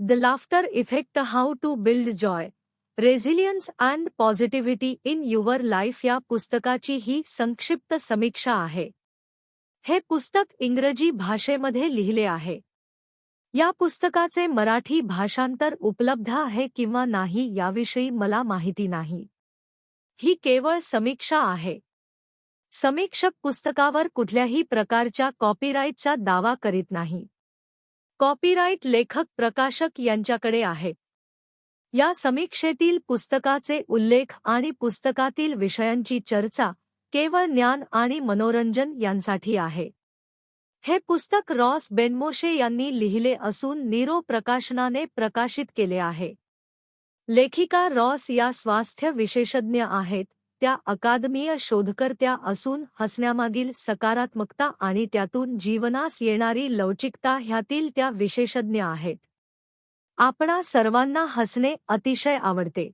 The laughter effect how to build joy resilience and positivity in your life या पुस्तकाची ही संक्षिप्त समीक्षा आहे. हे पुस्तक इंग्रजी भाषेमध्ये लिहिले आहे. या पुस्तकाचे मराठी भाषांतर उपलब्ध आहे किंवा नाही याविषयी मला माहिती नाही. ही केवळ समीक्षा आहे. समीक्षक पुस्तकावर कुठल्याही प्रकारच्या कॉपीराईटचा दावा करीत नाही. कॉपीराईट लेखक प्रकाशक यांच्याकडे आहे. या समीक्षेतील पुस्तकाचे उल्लेख आणि पुस्तकातील विषयांची चर्चा केवळ ज्ञान आणि मनोरंजन यांसाठी आहे. हे पुस्तक रॉस बेनमोशे यांनी लिहिले असून नीरो प्रकाशनाने प्रकाशित केले आहे. लेखिका रॉस या स्वास्थ्य विशेषज्ञ आहेत त्या अकादमीय शोधकर्त्या असून हसण्यामागील सकारात्मकता आणि त्यातून जीवनास येणारी लवचिकता ह्यातील त्या विशेषज्ञ आहेत. आपणा सर्वांना हसणे अतिशय आवडते.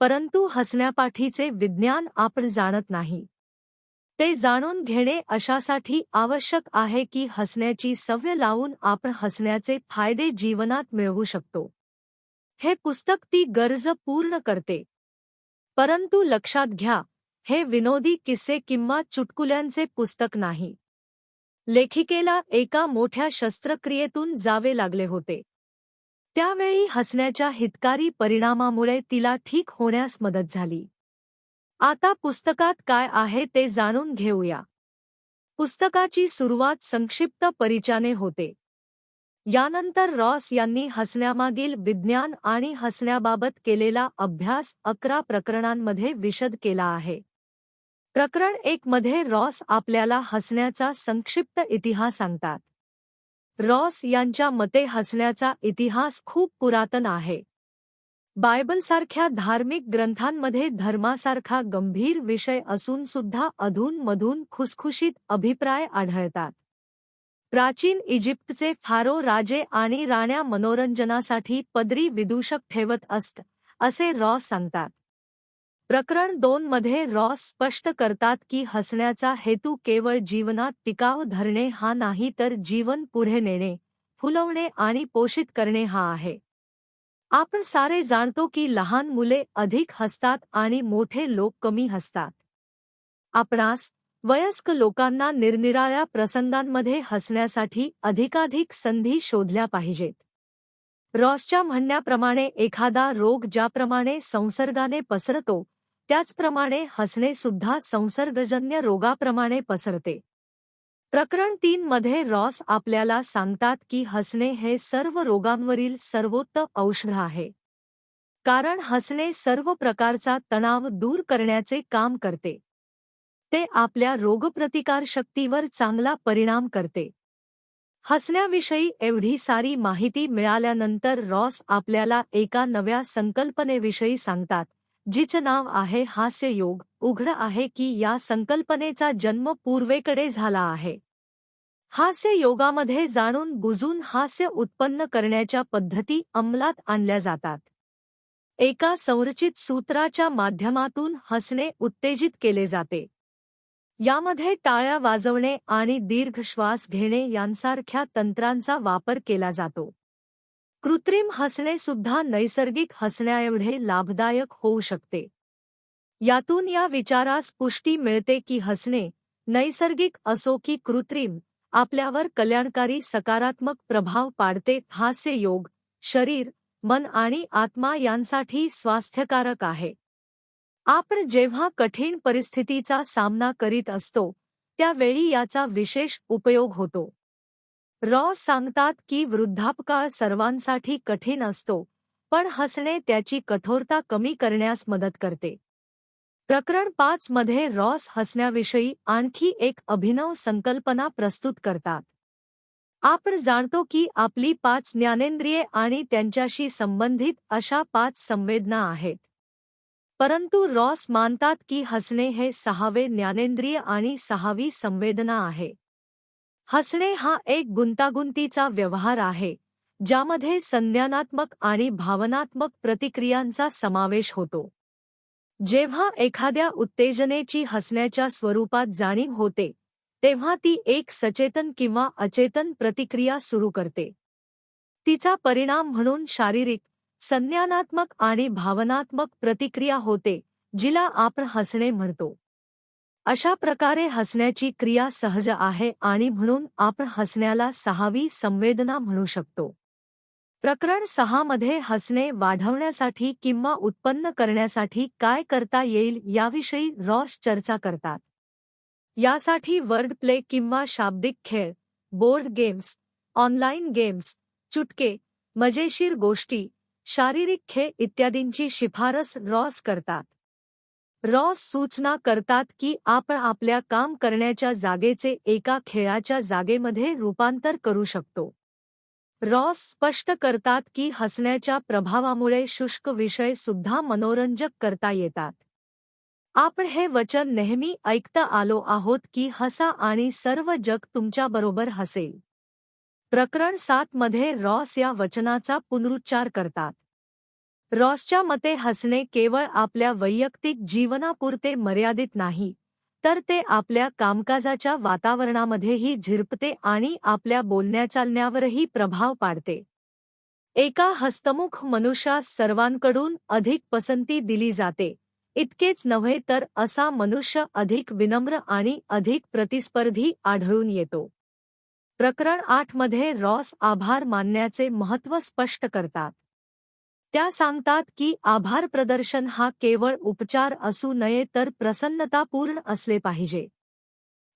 परंतु हसण्यापाठीचे विज्ञान आपण जाणत नाही. ते जाणून घेणे अशासाठी आवश्यक आहे की हसण्याची सवय लावून आपण हसण्याचे फायदे जीवनात मिळवू शकतो. हे पुस्तक ती गरज पूर्ण करते. परंतु लक्षात घ्या हे विनोदी किस्से किंवा चुटकुल्यांचे पुस्तक नाही. लेखिकेला एका मोठ्या शस्त्रक्रियेतून जावे लागले होते. त्यावेळी हसण्याच्या हितकारी परिणामामुळे तिला ठीक होण्यास मदत झाली. आता पुस्तकात काय आहे ते जाणून घेऊया. पुस्तकाची सुरुवात संक्षिप्त परिचाने होते. यानंतर रॉस यांनी हसण्यामागील विज्ञान आणि हसण्याबाबत केलेला अभ्यास अकरा प्रकरणांमध्ये विशद केला आहे. प्रकरण एक मध्ये रॉस आपल्याला हसण्याचा संक्षिप्त इतिहास सांगतात. रॉस यांच्या मते हसण्याचा इतिहास खूप पुरातन आहे. बायबलसारख्या धार्मिक ग्रंथांमध्ये धर्मासारखा गंभीर विषय असून सुद्धा अधूनमधून खुसखुशीत अभिप्राय आढळतात. प्राचीन इजिप्तचे फारो राजे आणि राण्या मनोरंजनासाठी पदरी विदूषक ठेवत असत असे रॉस सांगतात. प्रकरण दोन मध्ये रॉस स्पष्ट करतात की हसण्याचा हेतू केवळ जीवनात टिकाव धरणे हा नाही तर जीवन पुढे नेणे फुलवणे आणि पोषित करणे हा आहे. आपण सारे जाणतो की लहान मुले अधिक हसतात आणि मोठे लोक कमी हसतात. आपणास वयस्क लोकांना निरनिराळ्या प्रसंगांमध्ये हसण्यासाठी अधिकाधिक संधी शोधल्या पाहिजेत. रॉसच्या म्हणण्याप्रमाणे एखादा रोग ज्याप्रमाणे संसर्गाने पसरतो त्याचप्रमाणे हसणे सुद्धा संसर्गजन्य रोगाप्रमाणे पसरते. प्रकरण तीन मध्ये रॉस आपल्याला सांगतात की हसणे हे सर्व रोगांवरील सर्वोत्तम औषध आहे. कारण हसणे सर्व प्रकारचा तणाव दूर करण्याचे काम करते. ते आपल्या रोगप्रतिकारशक्तीवर चांगला परिणाम करते. हसण्याविषयी एवढी सारी माहिती मिळाल्यानंतर रॉस आपल्याला एका नव्या संकल्पनेविषयी सांगतात जिचं नाव आहे हास्ययोग उघड आहे की या संकल्पनेचा जन्म पूर्वेकडे झाला आहे. हास्य योगामध्ये जाणून बुजून हास्य उत्पन्न करण्याच्या पद्धती अंमलात आणल्या जातात. एका संरचित सूत्राच्या माध्यमातून हसणे उत्तेजित केले जाते. यामध्ये टाळ्या वाजवणे आणि दीर्घ श्वास घेणे यांसारख्या तंत्रांचा वापर केला जातो. कृत्रिम हसणे सुद्धा नैसर्गिक हसण्याएवढे लाभदायक होऊ शकते. यातून या विचारास पुष्टी मिळते की हसणे नैसर्गिक असो की कृत्रिम आपल्यावर कल्याणकारी सकारात्मक प्रभाव पाडते. हास्य योग शरीर मन आणि आत्मा यांसाठी स्वास्थ्यकारक आहे. आपण जेव्हा कठीण परिस्थितीचा सामना करीत असतो त्यावेळी याचा विशेष उपयोग होतो. रॉ सांगतात की वृद्धापकाळ सर्वांसाठी कठीण असतो पण हसणे त्याची कठोरता कमी करण्यास मदत करते. प्रकरण पाच मध्ये रॉस हसण्याविषयी आणखी एक अभिनव संकल्पना प्रस्तुत करतात. आपण जाणतो की आपली पाच ज्ञानेंद्रिये आणि त्यांच्याशी संबंधित अशा पाच संवेदना आहेत. परंतु रॉस मानतात की हसणे हे सहावे ज्ञानेंद्रिय आणि सहावी संवेदना आहे. हसणे हा एक गुंतागुंतीचा व्यवहार आहे ज्यामध्ये संज्ञानात्मक आणि भावनात्मक प्रतिक्रियांचा समावेश होतो. जेव्हा एखाद्या उत्तेजनेची हसण्याच्या स्वरूपात जाणीव होते तेव्हा ती एक सचेतन किंवा अचेतन प्रतिक्रिया सुरू करते. तिचा परिणाम म्हणून शारीरिक संज्ञानात्मक आणि भावनात्मक प्रतिक्रिया होते जिला आपण हसणे म्हणतो. अशा प्रकारे हसण्याची क्रिया सहज आहे आणि म्हणून आपण हसण्याला सहावी संवेदना म्हणू शकतो. प्रकरण सहा मध्ये हसणे वाढवण्यासाठी किंवा उत्पन्न करण्यासाठी काय करता येईल याविषयी रॉस चर्चा करतात. यासाठी वर्ड प्ले किंवा शाब्दिक खेळ बोर्ड गेम्स ऑनलाईन गेम्स चुटके मजेशीर गोष्टी शारीरिक खेळ इत्यादींची शिफारस रॉस करतात. रॉस सूचना करतात की आपण आपल्या काम करण्याच्या जागेचे एका खेळाच्या जागेमध्ये रूपांतर करू शकतो. रॉस स्पष्ट करतात की हसण्याच्या प्रभावामुळे शुष्क विषय सुद्धा मनोरंजक करता येतात. आपण हे वचन नेहमी ऐकता आलो आहोत की हसा आणि सर्व जग तुमच्याबरोबर हसेल. प्रकरण सात मध्ये रॉस या वचनाचा पुनरुच्चार करतात. रॉसच्या मते हसणे केवळ आपल्या वैयक्तिक जीवनापुरते मर्यादित नाही तर ते आपल्या कामकाजाच्या वातावरणामध्येही झिरपते आणि आपल्या बोलण्या चालण्यावरही प्रभाव पाडते. एका हस्तमुख मनुष्यास सर्वांकडून अधिक पसंती दिली जाते इतकेच नव्हे तर असा मनुष्य अधिक विनम्र आणि अधिक प्रतिस्पर्धी आढळून येतो. प्रकरण आठमध्ये रॉस आभार मानण्याचे महत्त्व स्पष्ट करतात. त्या सांगतात की आभार प्रदर्शन हा केवळ उपचार असू नये तर प्रसन्नतापूर्ण असले पाहिजे.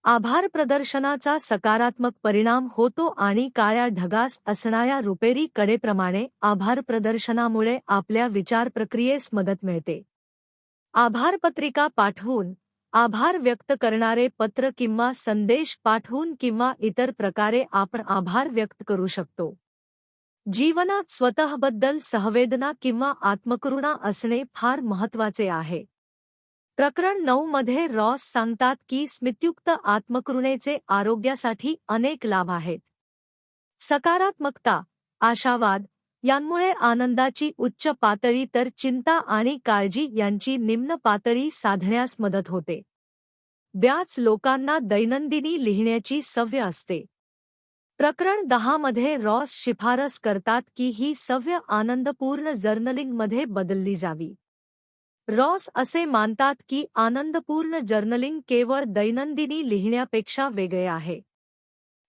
आभार प्रदर्शनाचा सकारात्मक परिणाम होतो आणि काळ्या ढगास असणाऱ्या रुपेरी कडेप्रमाणे आभार प्रदर्शनामुळे आपल्या विचार प्रक्रियेस मदत मिळते. आभारपत्रिका पाठवून आभार व्यक्त करणारे पत्र किंवा संदेश पाठवून किंवा इतर प्रकारे आपण आभार व्यक्त करू शकतो. जीवनात स्वतःबद्दल सहवेदना किंवा आत्मकरुणा असणे फार महत्त्वाचे आहे. प्रकरण नऊ मध्ये रॉस सांगतात की स्मितयुक्त आत्मकरुणेचे आरोग्यासाठी अनेक लाभ आहेत. सकारात्मकता आशावाद यांमुळे आनंदाची उच्च पातळी तर चिंता आणि काळजी यांची निम्न पातळी साधण्यास मदत होते. ब्याच लोकांना दैनंदिनी लिहिण्याची सव्य असते. प्रकरण दहामध्ये रॉस शिफारस करतात की ही सव्य आनंदपूर्ण जर्नलिंगमध्ये बदलली जावी. रॉस असे मानतात की आनंदपूर्ण जर्नलिंग केवळ दैनंदिनी लिहिण्यापेक्षा वेगळे आहे.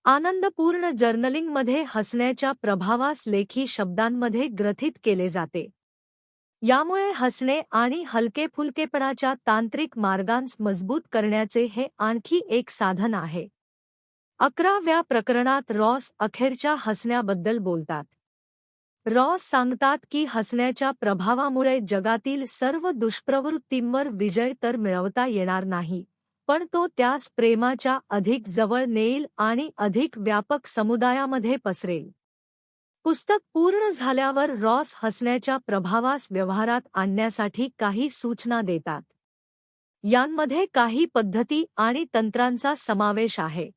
आनंदपूर्ण जर्नलिंगमध्ये हसण्याच्या प्रभावास लेखी शब्दांमध्ये ग्रथित केले जाते. यामुळे हसणे आणि हलकेफुलकेपणाच्या तांत्रिक मार्गांस मजबूत करण्याचे हे आणखी एक साधन आहे. अकराव्या प्रकरणात रॉस अखेरच्या हसण्याबद्दल बोलतात. रॉस सांगतात की हसण्याच्या प्रभावामुळे जगातील सर्व दुष्प्रवृत्तींवर विजय तर मिळवता येणार नाही. पण तो त्यास प्रेमाच्या अधिक जवळ नेईल आणि अधिक व्यापक समुदायामध्ये पसरेल. पुस्तक पूर्ण झाल्यावर रॉस हसण्याच्या प्रभावास व्यवहारात आणण्यासाठी काही सूचना देतात. यांमध्ये काही पद्धती आणि तंत्रांचा समावेश आहे.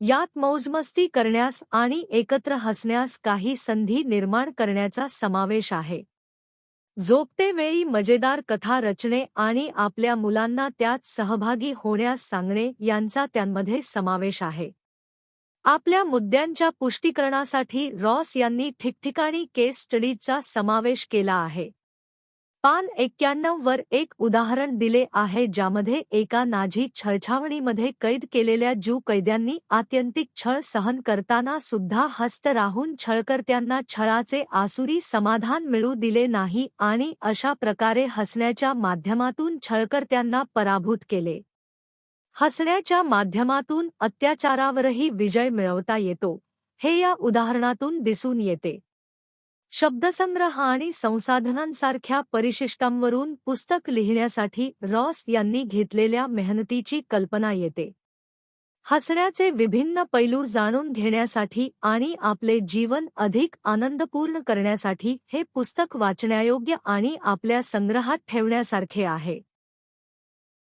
यात मौजमस्ती करण्यास आणि एकत्र हसण्यास काही संधी निर्माण करण्याचा समावेश आहे. झोपते वेळी मजेदार कथा रचणे आणि आपल्या मुलांना त्यात सहभागी होण्यास सांगणे यांचा त्यांमध्ये समावेश आहे. आपल्या मुद्द्यांच्या पुष्टीकरणासाठी रॉस यांनी ठिकठिकाणी केस स्टडीजचा समावेश केला आहे. पान एक्क्याण्णव वर एक उदाहरण दिले आहे ज्यामध्ये एका नाझी छळछावणीमध्ये कैद केलेल्या ज्यू कैद्यांनी आत्यंतिक छळ सहन करताना सुद्धा हस्त राहून छळकर्त्यांना छळाचे आसुरी समाधान मिळू दिले नाही आणि अशा प्रकारे हसण्याच्या माध्यमातून छळकर्त्यांना पराभूत केले. हसण्याच्या माध्यमातून अत्याचारावरही विजय मिळवता येतो हे या उदाहरणातून दिसून येते. शब्दसंग्रह आणि संसाधनांसारख्या परिशिष्टांवरून पुस्तक लिहिण्यासाठी रॉस यांनी घेतलेल्या मेहनतीची कल्पना येते. हसण्याचे विभिन्न पैलू जाणून घेण्यासाठी आणि आपले जीवन अधिक आनंदपूर्ण करण्यासाठी हे पुस्तक वाचण्यायोग्य आणि आपल्या संग्रहात ठेवण्यासारखे आहे.